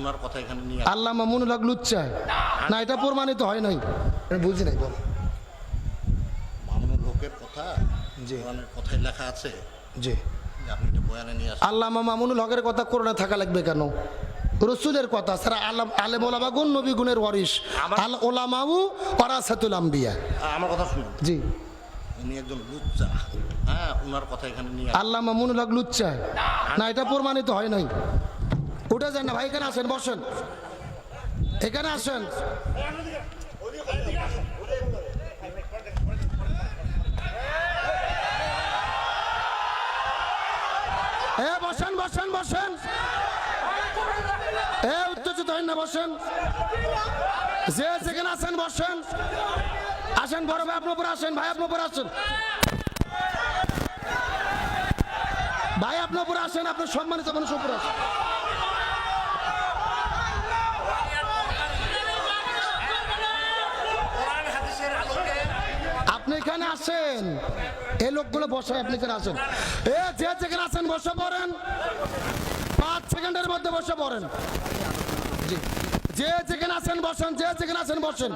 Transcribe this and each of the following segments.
ওনার কথা এখানে নিয়ে আল্লাহ মামুনুল হক না এটা প্রমাণিত হয় নাই। বুঝি নাই বল। মামুনুল হকের কথা জি। কোরআনের কথায় লেখা আছে। জি। যে আল্লাহ মামুনুল হকের কথা করোনা থাকা লাগবে কেন? রসুলের কথা স্যার আলম আলেম ওলামা গুণ নবী গুণের ওয়ারিস আল ওলামাউ ওরাসাতুল আম্বিয়া। আমার কথা শুনুন। জি। উনি একজন লুচ্চা। হ্যাঁ ওনার কথা এখানে নিয়ে মামুনুল হক না এটা প্রমাণিত হয় নাই। উঠে যান না, ভাই, এখানে আসেন, বসেন। এখানে আসেন। এ, বসেন বসেন বসেন। এ, উত্তেজিত হন না, বসেন। যে যেখানে আছেন, বসেন। আসেন, বড় ভাই, আপনার উপর আসেন, ভাই, আপনার উপর আসেন। ভাই, আপনার উপরে আসেন, আপনার সম্মানিত মানুষ উপরে আসেন। আপনি এখানে আসেন এ লোকগুলো বসে, আপনি এখানে আসেন এ, যে যেখানে আসেন বসে পড়েন। পাঁচ সেকেন্ডের মধ্যে বসে পড়েন। যে যেখানে আছেন, বসেন। যে যেখানে আছেন, বসেন।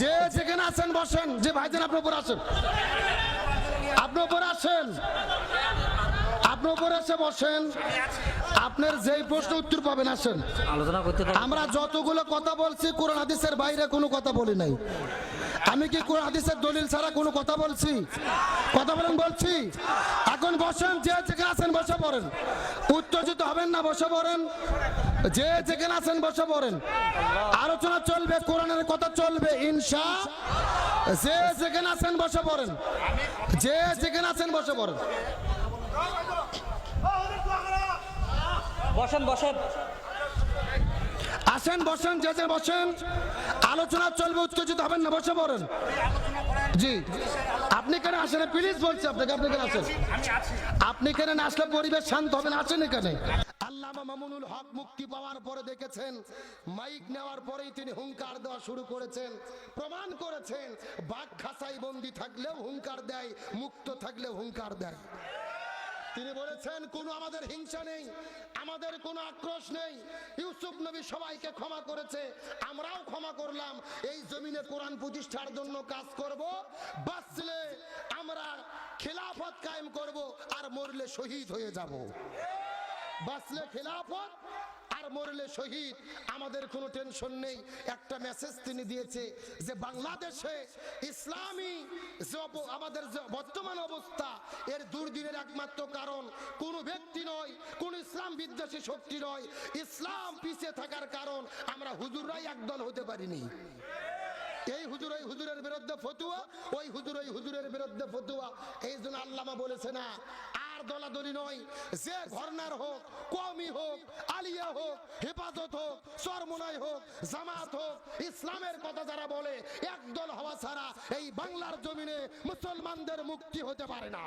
যে যেখানে আছেন, বসেন। যে ভাইজান, আপনার উপর আসেন। আপনার উপর আসেন। উপর এসে বসেন। আপনার যেই প্রশ্ন উত্তর পাবেন আসেন। আলোচনা করতে আমরা যতগুলো কথা বলছি কোরআন হাদিসের বাইরে কোনো কথা বলি নাই। আমি কি কোরআন হাদিসের দলিল ছাড়া কোনো কথা বলছি? কথা বলেন বলছি। এখন বসেন যে যেখানে আছেন বসে পড়েন। উত্তেজিত হবেন না বসে পড়েন। যে যেখানে আছেন বসে পড়েন। আলোচনা চলবে কোরআনের কথা চলবে ইনশা যে যেখানে আছেন বসে পড়েন। যে যেখানে আছেন বসে পড়েন। বসেন বসেন। আসেন, বসেন, যে যে বসেন। আলোচনা চলবে, উত্তেজিত হবেন না, বসে পড়েন। জি। আপনি কেন আসেন প্লিজ বলছি আপনাকে, আপনি কেন আসেন। আপনি কেন আসলে পরিবেশ শান্ত হবে না আসেন এখানে। আল্লামা মামুনুল হক মুক্তি পাওয়ার পরে দেখেছেন, মাইক নেওয়ার পরেই তিনি হুঙ্কার দেওয়া শুরু করেছেন, প্রমাণ করেছেন, বাঘ খাসাই বন্দি থাকলেও হুঙ্কার দেয়, মুক্ত থাকলেও হুঙ্কার দেয়। তিনি বলেছেন, কোনো আমাদের হিংসা নেই, আমাদের কোনো আক্রোশ নেই। ইউসুফ নবী সবাইকে ক্ষমা করেছে, আমরাও ক্ষমা করলাম। এই জমিনে কোরআন প্রতিষ্ঠার জন্য কাজ করব, বাঁচলে আমরা খেলাফত কায়েম করব আর মরলে শহীদ হয়ে যাব। বাঁচলে খেলাফত আর মরলে শহীদ। আমাদের কোনো টেনশন নেই। একটা মেসেজ তিনি দিয়েছে যে বাংলাদেশে ইসলামী যে আমাদের যে বর্তমান অবস্থা, এর দুর্দিনের একমাত্র কারণ কোনো ব্যক্তি নয়, কোন ইসলাম বিদ্বেষী শক্তি নয়। ইসলাম পিছিয়ে থাকার কারণ আমরা হুজুররাই একদল হতে পারিনি। এই হুজুর ওই হুজুরের বিরুদ্ধে ফতুয়া, ওই হুজুর ওই হুজুরের বিরুদ্ধে ফতুয়া। এই জন্য আল্লামা বলেছে না, আর দলাদলি নয়। যে ঘরনার হোক কমি হোক হেফাজত হোক, চরমুনাই হোক, জামাত হোক, ইসলামের কথা যারা বলে, একদল হওয়া ছাড়া এই বাংলার জমিনে মুসলমানদের মুক্তি হতে পারে না।